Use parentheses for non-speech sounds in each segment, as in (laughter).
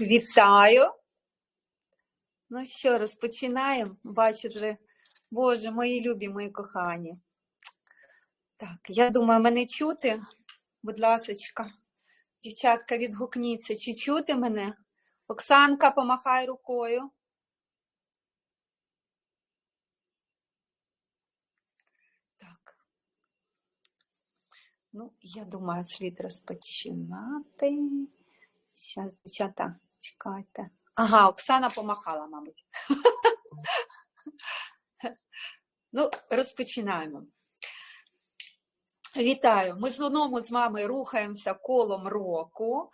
Вітаю. Ну що, розпочинаємо. Бачу вже, Боже, мої любі, мої кохані. Так, я думаю, мене чути. Будь ласочка, дівчатка, відгукніться, чи чути мене? Оксанка, помахай рукою. Так. Ну, я думаю, слід розпочинати. Зараз, дівчата, чекайте. Ага, Оксана помахала, мабуть. Ну, розпочинаємо. Вітаю! Ми знову з вами рухаємося колом року.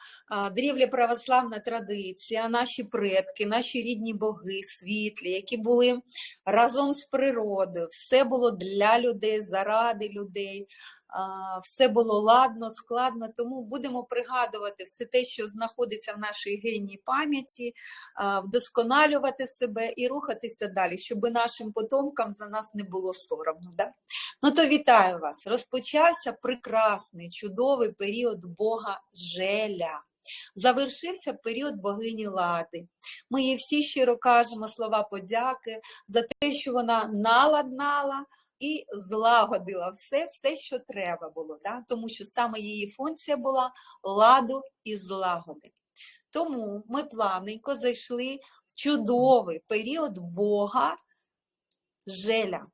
Дрівля православна традиція, наші предки, наші рідні боги, світлі, які були разом з природою. Все було для людей, заради людей. Все було ладно, складно, тому будемо пригадувати все те, що знаходиться в нашій генній пам'яті, вдосконалювати себе і рухатися далі, щоб нашим потомкам за нас не було соромно. Да? Ну то вітаю вас. Розпочався прекрасний, чудовий період Бога Желя. Завершився період богині Лади. Ми їй всі щиро кажемо слова подяки за те, що вона наладнала і злагодила все, все, що треба було, да? тому що саме її функція була ладу і злагоди. Тому ми плавненько зайшли в чудовий період Бога Желя.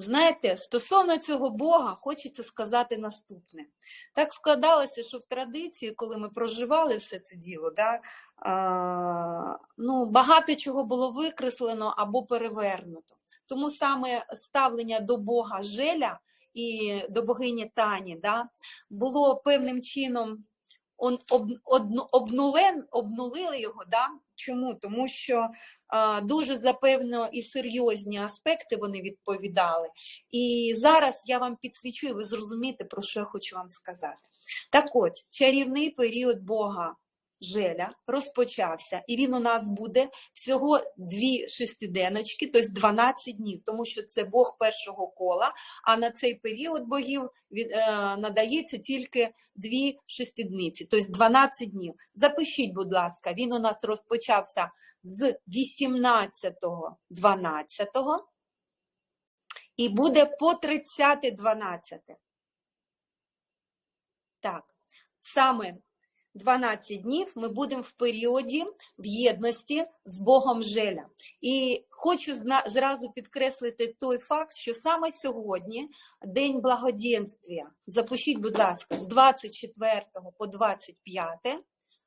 Знаєте, стосовно цього Бога хочеться сказати наступне. Так складалося, що в традиції, коли ми проживали все це діло, да, а, ну, багато чого було викреслено або перевернуто. Тому саме ставлення до Бога Желя і до богині Тані да, було певним чином он, об, обнулен, обнулили його. Да? Чому? Тому що а, дуже запевно і серйозні аспекти вони відповідали. І зараз я вам підсвічу, і ви зрозумієте, про що я хочу вам сказати. Так от, чарівний період Бога Желя розпочався, і він у нас буде всього дві шестиденочки, тобто 12 днів, тому що це Бог першого кола, а на цей період богів е, надається тільки дві шестидниці, тобто 12 днів. Запишіть, будь ласка, він у нас розпочався з 18.12 і буде по 30.12. Так, саме 12 днів ми будемо в періоді в єдності з Богом Желя. І хочу зразу підкреслити той факт, що саме сьогодні День благоденствия. Запишіть, будь ласка, з 24 по 25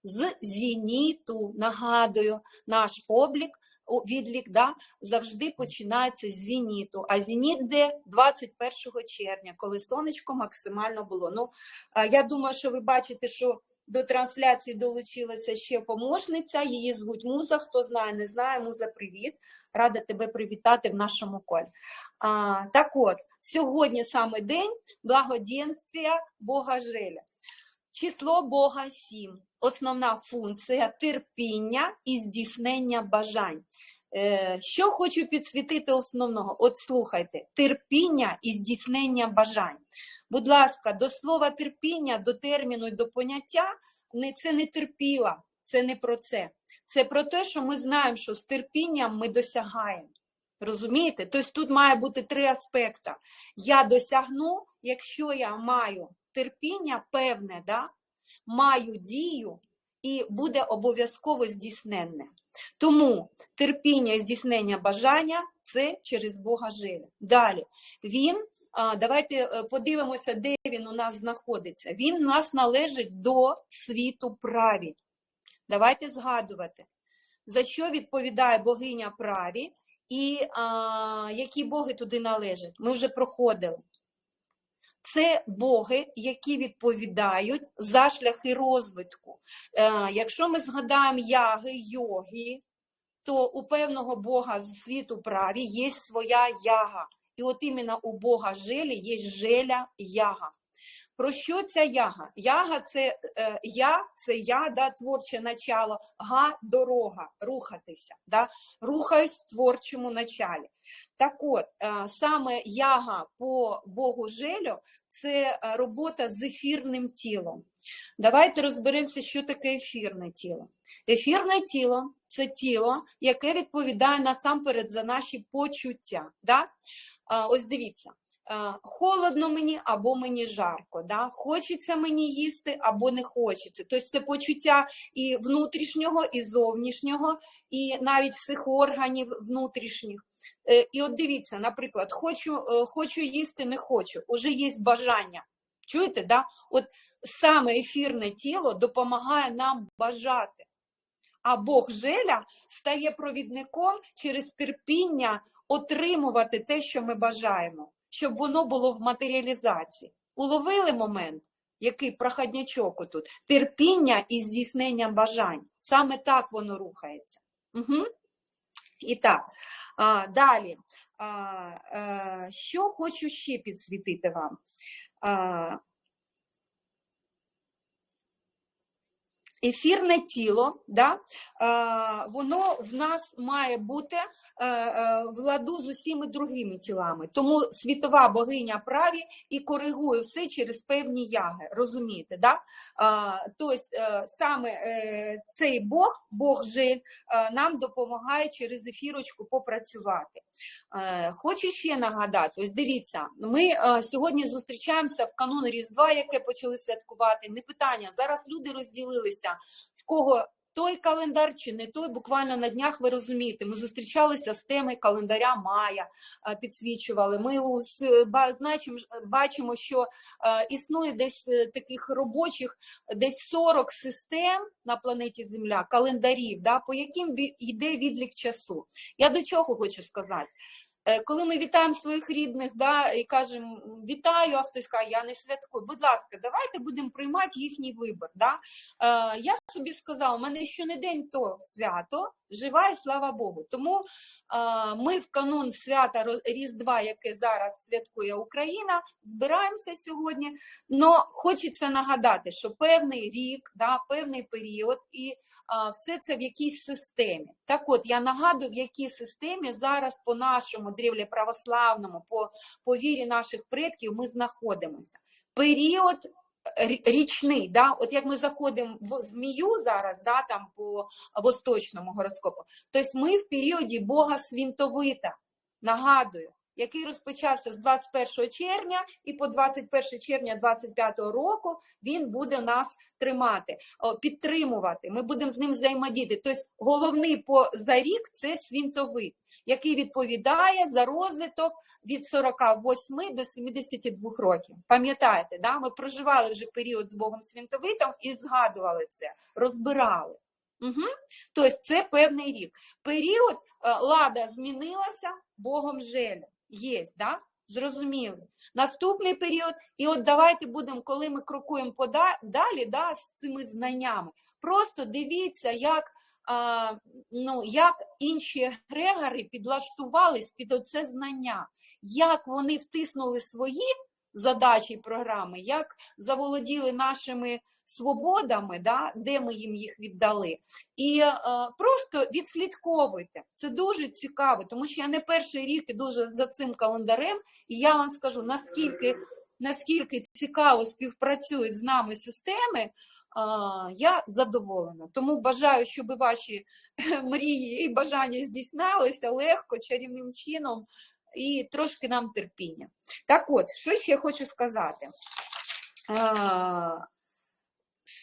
з зеніту, нагадую, наш облік, відлік да, завжди починається з зеніту. А зеніт де 21 червня, коли сонечко максимально було. Ну, я думаю, що ви бачите, що до трансляції долучилася ще помощниця, її звуть Муза. Хто знає, не знає, Муза, привіт. Рада тебе привітати в нашому колі. А, так от, сьогодні саме день благоденствия Бога Желя. Число Бога 7. Основна функція терпіння і здійснення бажань. Е, Що хочу підсвітити основного? От слухайте, терпіння і здійснення бажань. Будь ласка, до слова терпіння, до терміну і до поняття це не терпіла, це не про це. Це про те, що ми знаємо, що з терпінням ми досягаємо. Розумієте? Тобто тут має бути три аспекти. Я досягну, якщо я маю терпіння певне, да? маю дію і буде обов'язково здійсненне. Тому терпіння і здійснення бажання це через Бога Желя. Далі він, давайте е, подивимося, де він у нас знаходиться. Він у нас належить до світу праві. Давайте згадувати, за що відповідає богиня праві і а, які боги туди належать. Ми вже проходили. Це боги, які відповідають за шляхи розвитку. Е, якщо ми згадаємо яги, йоги, то у певного бога з світу праві є своя яга. І от іменно у бога желі є желя яга. Про що ця яга? Яга це е, я, це я, да, творче начало, га дорога, рухатися, да, рухаюсь в творчому началі. Так от, е, саме яга по Богу Желю це е, робота з ефірним тілом. Давайте розберемося, що таке ефірне тіло. Ефірне тіло це тіло, яке відповідає насамперед за наші почуття. Да? А, Ось дивіться. А, Холодно мені або мені жарко, да? хочеться мені їсти або не хочеться. Тобто це почуття і внутрішнього, і зовнішнього, і навіть всіх органів внутрішніх. Е, І от дивіться, наприклад, хочу, е, хочу їсти, не хочу, уже є бажання. Чуєте, да? От саме ефірне тіло допомагає нам бажати. А Бог Желя стає провідником через терпіння отримувати те, що ми бажаємо, щоб воно було в матеріалізації. Уловили момент, який проходнячок отут, Терпіння і здійснення бажань. Саме так воно рухається. Угу. І так, а, далі. А, а, що хочу ще підсвітити вам? А, Ефірне тіло, да, е, воно в нас має бути е, е, в ладу з усіма другими тілами. Тому світова богиня праві і коригує все через певні яги. Розумієте? Да? Тобто саме цей Бог, Бог Жель, е, нам допомагає через ефірочку попрацювати. Хочу ще нагадати: ось дивіться, ми сьогодні зустрічаємося в канун Різдва, яке почали святкувати. Не питання. Зараз люди розділилися в кого той календар чи не той, буквально на днях ви розумієте, ми зустрічалися з теми календаря Мая, е, підсвічували. Ми значимо, бачимо, що е, існує десь е, таких робочих, десь 40 систем на планеті Земля, календарів, да, по яким йде відлік часу. Я до чого хочу сказати? Е, Коли ми вітаємо своїх рідних да, і кажемо вітаю, а хтось каже, я не святкую. Будь ласка, давайте будемо приймати їхній вибір. Да? Е, я собі сказала, у мене ще не день то свято, жива і слава Богу. Тому е, ми в канун свята Різдва, яке зараз святкує Україна, збираємося сьогодні. Но хочеться нагадати, що певний рік, да, певний період, і а, все це в якійсь системі. Так от я нагадую, в якій системі зараз по нашому древлі православному, по, по вірі наших предків ми знаходимося. Період річний, да? от як ми заходимо в змію зараз, да, там по восточному гороскопу, тобто ми в періоді Бога Свінтовита, нагадую, який розпочався з 21 червня і по 21 червня 25 року він буде нас тримати, підтримувати. Ми будемо з ним взаємодіяти. Тобто головний по за рік це свінтовит, який відповідає за розвиток від 48 до 72 років. Пам'ятаєте, да? ми проживали вже період з Богом Свінтовитом і згадували це, розбирали. Угу. Тобто це певний рік. Період е, лада змінилася Богом Желя. Є, да? Зрозуміли. Наступний період, і от давайте будемо, коли ми крокуємо пода- далі да, з цими знаннями, просто дивіться, як, а, ну, як інші грегори підлаштувались під оце знання, як вони втиснули свої задачі і програми, як заволоділи нашими свободами, да, де ми їм їх віддали. І е, просто відслідковуйте. Це дуже цікаво, тому що я не перший рік іду за- цим календарем, і я вам скажу, наскільки, наскільки цікаво співпрацюють з нами системи. Я задоволена. Тому бажаю, щоб ваші (laughs) мрії і бажання здійснялися легко, чарівним чином і трошки нам терпіння. Так от, що ще хочу сказати?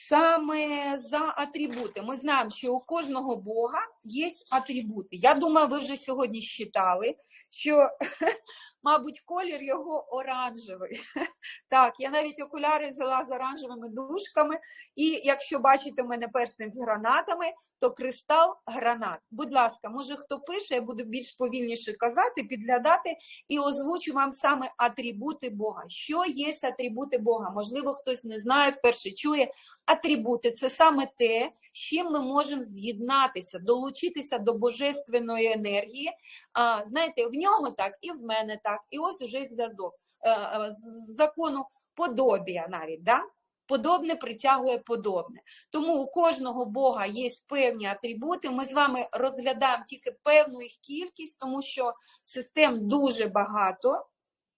Саме за атрибути. Ми знаємо, що у кожного Бога є атрибути. Я думаю, ви вже сьогодні считали, що, (laughs) мабуть, колір його оранжевий. (laughs) Так, я навіть окуляри взяла з оранжевими дужками, і якщо бачите в мене перстень з гранатами, то кристал гранат. Будь ласка, може хто пише, я буду більш повільніше казати, підглядати і озвучу вам саме атрибути Бога. Що є атрибути Бога? Можливо, хтось не знає, вперше чує. Атрибути це саме те, з чим ми можемо з'єднатися, долучитися до божественної енергії. А, знаєте, в нього так, і в мене так, і ось уже зв'язок. Е, е, з закону подобія навіть, да? Подобне притягує подобне. Тому у кожного Бога є певні атрибути. Ми з вами розглядаємо тільки певну їх кількість, тому що систем дуже багато.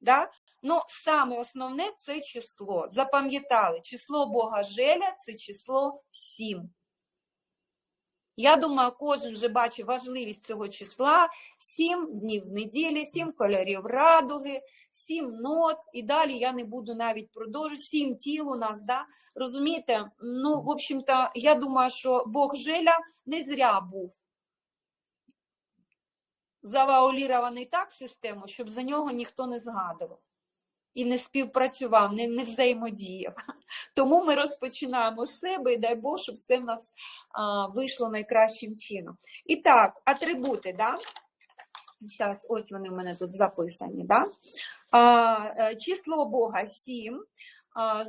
Да? Ну, саме основне це число. Запам'ятали, число Бога Желя це число 7. Я думаю, кожен вже бачить важливість цього числа. Сім днів неділі, сім кольорів радуги, сім нот, і далі я не буду навіть продовжувати. Сім тіл у нас, да? розумієте? Ну, в общем-то, я думаю, що Бог Желя не зря був завуалірований так систему, щоб за нього ніхто не згадував і не співпрацював, не, не взаємодіяв. (laughs) Тому ми розпочинаємо з себе і дай Бог, щоб все в нас а, вийшло найкращим чином. І так, атрибути, да? Зараз, ось вони в мене тут записані. Да? А, е, число Бога 7.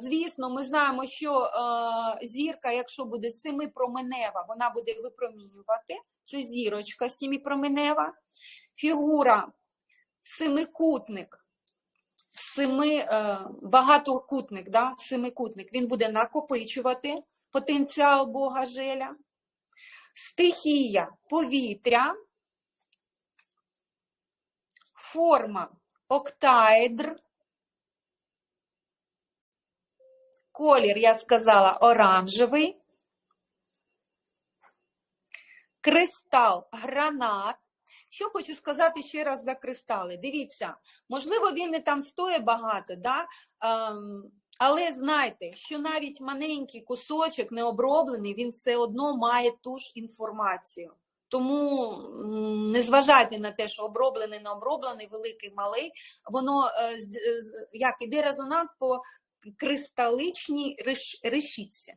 Звісно, ми знаємо, що зірка, якщо буде семипроменева, вона буде випромінювати. Це зірочка семипроменева. Фігура семикутник, семи, е, багатокутник, да? семикутник, він буде накопичувати потенціал Бога Желя. Стихія повітря, форма октаедр, колір, я сказала, оранжевий, кристал гранат. Що хочу сказати ще раз за кристали. Дивіться, можливо, він не там стоїть багато, да? ем, але знайте, що навіть маленький кусочок необроблений, він все одно має ту ж інформацію. Тому не зважайте на те, що оброблений, не оброблений, великий, малий, воно е, як іде резонанс по кристаличній реш- решітці.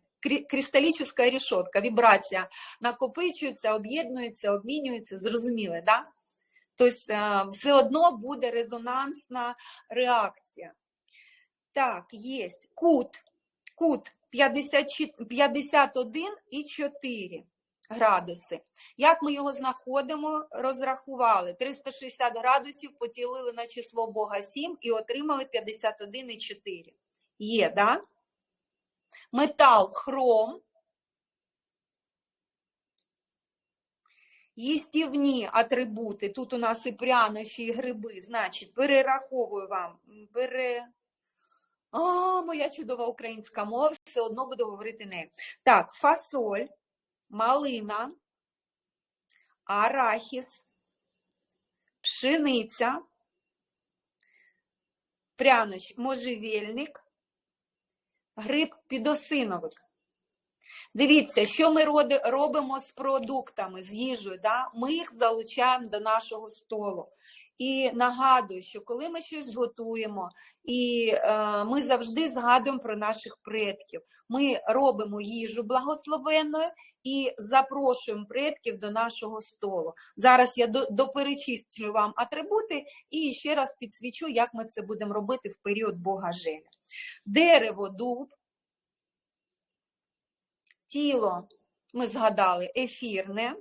Кристалічна решетка, вібрація накопичується, об'єднується, обмінюється, зрозуміли, да? Тобто е, все одно буде резонансна реакція. Так, є кут, кут 50, 51 і 4 градуси. Як ми його знаходимо? Розрахували. 360 градусів поділили на число Бога 7 і отримали 51,4. Є, да? Метал хром. Їстівні атрибути. Тут у нас і прянощі, і гриби. Значить, перераховую вам. Пере... О, моя чудова українська мова, все одно буду говорити нею. Так, фасоль, малина, арахіс, пшениця, пряноч, можжевельник, гриб підосиновик. Дивіться, що ми роди- робимо з продуктами, з їжею. Да? Ми їх залучаємо до нашого столу. І нагадую, що коли ми щось готуємо, і е, ми завжди згадуємо про наших предків. Ми робимо їжу благословенною і запрошуємо предків до нашого столу. Зараз я до- доперечислю вам атрибути і ще раз підсвічу, як ми це будемо робити в період Бога Желя. Дерево, дуб, тіло, ми згадали, ефірне,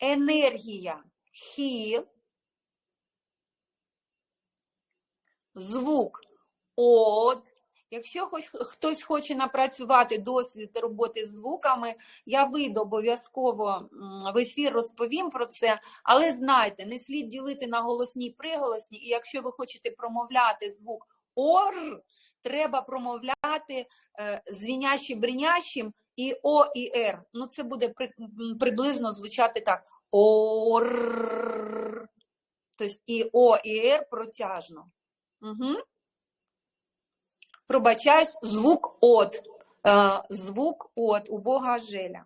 енергія, хі, звук, от. Якщо хоч хтось хоче напрацювати досвід роботи з звуками, я вийду обов'язково в ефір розповім про це, але знайте, не слід ділити на голосні і приголосні, і якщо ви хочете промовляти звук ор, треба промовляти е, звінящим бринящим і О і Р. Ну, це буде при, приблизно звучати так. Ор. Тобто і О, і Р протяжно. Угу. Пробачаюсь, звук от. Е, звук от у Бога Желя.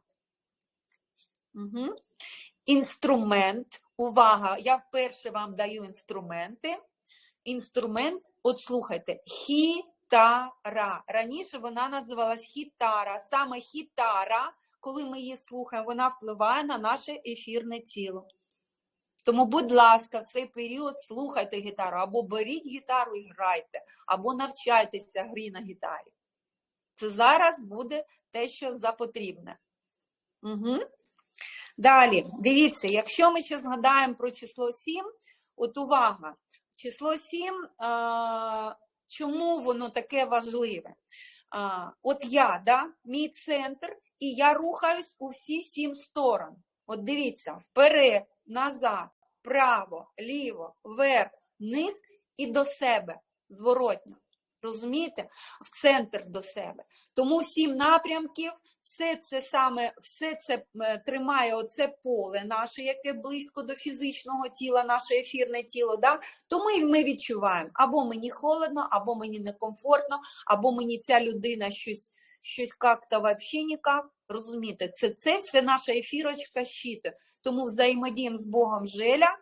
Угу. Інструмент. Увага, я вперше вам даю інструменти. Інструмент, от слухайте, хітара. Раніше вона називалась хітара. Саме хітара, коли ми її слухаємо, вона впливає на наше ефірне тіло. Тому, будь ласка, в цей період слухайте гітару, або беріть гітару і грайте, або навчайтеся грі на гітарі. Це зараз буде те, що запотрібне. Угу. Далі, дивіться, якщо ми ще згадаємо про число 7, от увага, число 7 а, Чому воно таке важливе? А, От я, да, мій центр, і я рухаюсь у всі сім сторон. От дивіться, вперед, назад, право, ліво, вверх, вниз і до себе, зворотньо. Розумієте? В центр до себе. Тому сім напрямків, все це саме, все це е, тримає оце поле наше, яке близько до фізичного тіла, наше ефірне тіло. Да? То ми, ми відчуваємо, або мені холодно, або мені некомфортно, або мені ця людина щось, щось як-то взагалі ніяк. Розумієте, це, це все наша ефірочка щитує. Тому взаємодіємо з Богом Желя,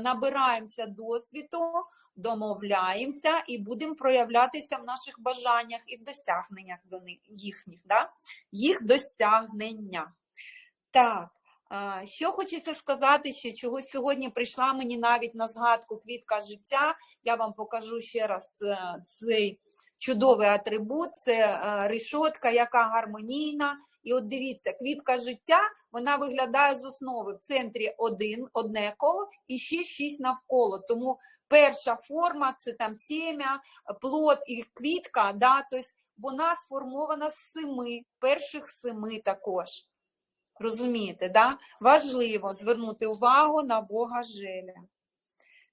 набираємося досвіду, домовляємося і будемо проявлятися в наших бажаннях і в досягненнях до них, їхніх, да? їх досягнення. Так, що хочеться сказати ще, чогось сьогодні прийшла мені навіть на згадку квітка життя. Я вам покажу ще раз е, цей чудовий атрибут, це е, решотка, яка гармонійна. І от дивіться, квітка життя вона виглядає з основи в центрі один, одне коло і ще шість навколо. Тому перша форма це там сім'я, плод і квітка, да, тобто вона сформована з семи, перших семи також. Розумієте, да? важливо звернути увагу на Бога Желя.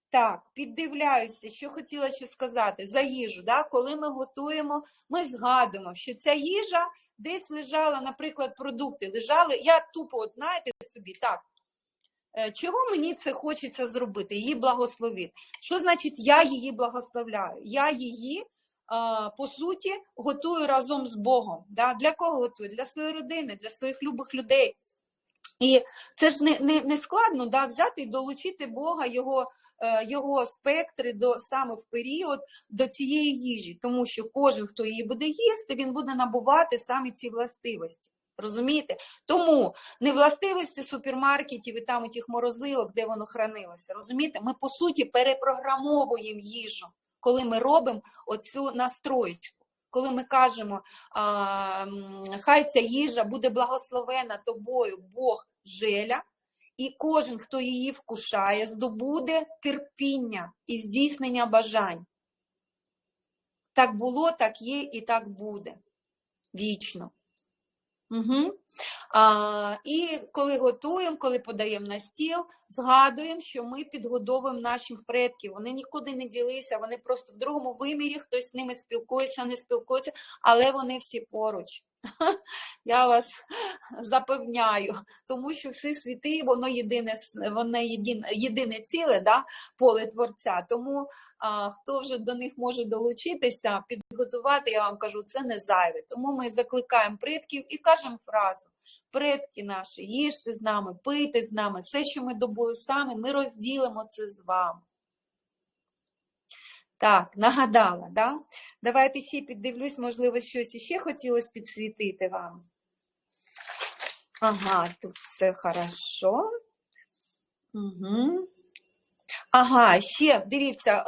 Так, піддивляюся, що хотіла ще сказати за їжу. Да? Коли ми готуємо, ми згадуємо, що ця їжа десь лежала, наприклад, продукти лежали. Я тупо, от знаєте собі, так. е, Чого мені це хочеться зробити? Її благословити. Що значить я її благословляю? Я її, по суті, готую разом з Богом. Да? Для кого готую? Для своєї родини, для своїх любих людей. І це ж не, не, не складно да, взяти і долучити Бога, його, е, його спектри до саме в період до цієї їжі, тому що кожен, хто її буде їсти, він буде набувати саме ці властивості. Розумієте? Тому не властивості супермаркетів і там у тих морозилок, де воно хранилося. Розумієте? Ми по суті перепрограмовуємо їжу, коли ми робимо оцю настроєчку. Коли ми кажемо, а, хай ця їжа буде благословена тобою, Бог желя, і кожен, хто її вкушає, здобуде терпіння і здійснення бажань. Так було, так є і так буде. Вічно. Угу. А, і коли готуємо, коли подаємо на стіл, згадуємо, що ми підгодовуємо наших предків. Вони нікуди не ділися, вони просто в другому вимірі, хтось з ними спілкується, не спілкується, але вони всі поруч. (laughs) Я вас (laughs) запевняю, тому що всі світи, воно єдине, воно єдине, єдине ціле, да, поле творця. Тому а, хто вже до них може долучитися, підготувати, я вам кажу, це не зайве. Тому ми закликаємо предків і кажемо фразу: предки наші, їжте з нами, пийте з нами, все, що ми добули самі, ми розділимо це з вами. Так, нагадала, да? Давайте ще піддивлюсь, можливо, щось іще хотілося підсвітити вам. Ага, тут все хорошо. Угу. Ага, ще дивіться,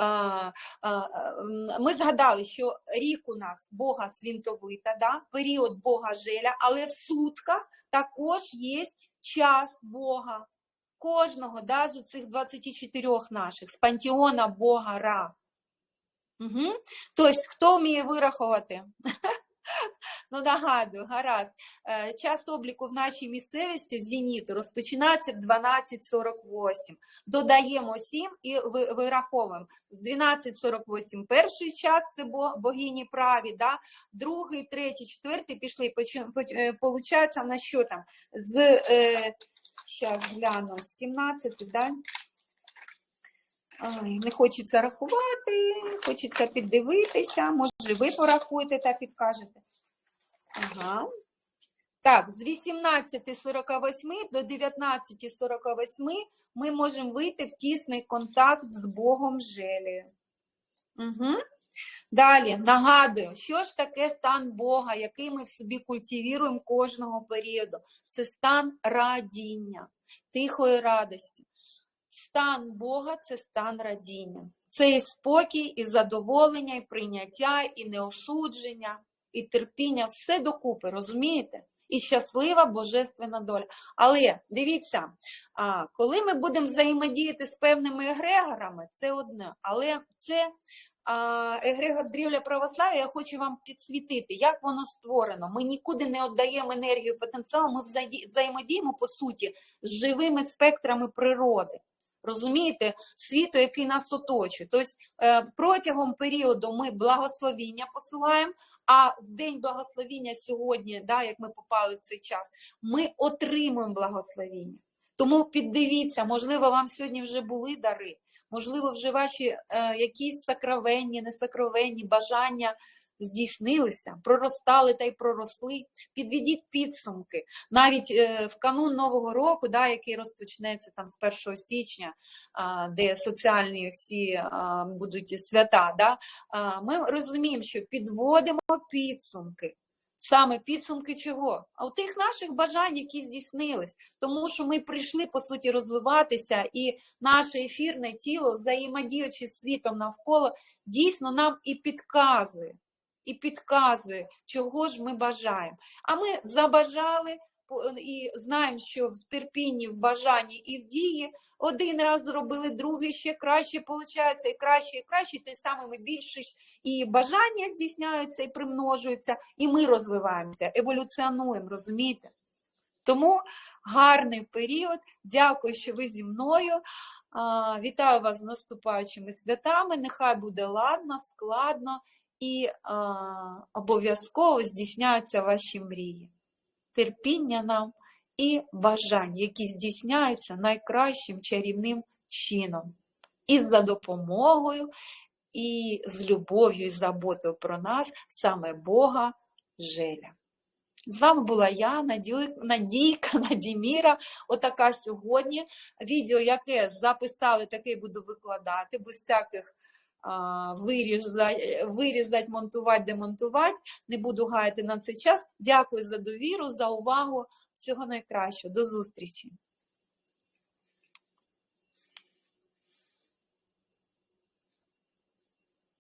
ми згадали, що рік у нас Бога свінтовита, да? період Бога Желя, але в сутках також є час Бога. Кожного да, з цих 24 наших, з пантеона Бога Ра. Угу. Тобто, хто вміє вирахувати? (laughs) Ну, нагадую, гаразд. Е, Час обліку в нашій місцевості зеніту розпочинається в 12.48. Додаємо 7 і вираховуємо. З 12.48 перший час це богині праві, да? другий, третій, четвертий пішли. Е, Получається, на що там? З, е, щас гляну, з 17, да? Не хочеться рахувати, хочеться піддивитися. Може, ви порахуєте та підкажете. Ага. Так, з 18.48 до 19.48 ми можемо вийти в тісний контакт з Богом Желі. Угу. Далі нагадую, що ж таке стан Бога, який ми в собі культивіруємо кожного періоду. Це стан радіння, тихої радості. Стан Бога це стан радіння. Це і спокій, і задоволення, і прийняття, і неосудження, і терпіння, все докупи, розумієте? І щаслива божественна доля. Але дивіться, коли ми будемо взаємодіяти з певними егрегорами, це одне, але це егрегор дрівля православ'я, я хочу вам підсвітити, як воно створено. Ми нікуди не віддаємо енергію потенціал, ми взаємодіємо по суті з живими спектрами природи. Розумієте, світу, який нас оточує. Тобто е, протягом періоду ми благословіння посилаємо, а в день благословіння сьогодні, да, як ми попали в цей час, ми отримуємо благословіння. Тому піддивіться, можливо, вам сьогодні вже були дари, можливо, вже ваші е, якісь сакровенні, несакровенні бажання здійснилися, проростали та й проросли. Підведіть підсумки. Навіть е, в канун Нового року, да, який розпочнеться там з 1 січня, де соціальні всі будуть свята, да, ми розуміємо, що підводимо підсумки. Саме підсумки чого? А у тих наших бажань, які здійснились, тому що ми прийшли по суті розвиватися, і наше ефірне тіло, взаємодіючи з світом навколо, дійсно нам і підказує, і підказує, чого ж ми бажаємо. А ми забажали і знаємо, що в терпінні, в бажанні і в дії один раз зробили, другий ще краще виходить, і краще, і краще, і тим самим і більше і бажання здійсняються, і примножуються, і ми розвиваємося, еволюціонуємо, розумієте? Тому гарний період. Дякую, що ви зі мною. Вітаю вас з наступаючими святами. Нехай буде ладно, складно і обов'язково здійсняються ваші мрії. Терпіння нам і бажань, які здійсняються найкращим чарівним чином. І за допомогою, і з любов'ю і заботою про нас, саме Бога Желя. З вами була я, Надійка (laughs) Надіміра. Отака сьогодні. Відео, яке записали, таке буду викладати, без всяких а, вирізать, вирізать, монтувати, демонтувати. Не буду гаяти на цей час. Дякую за довіру, за увагу. Всього найкращого. До зустрічі!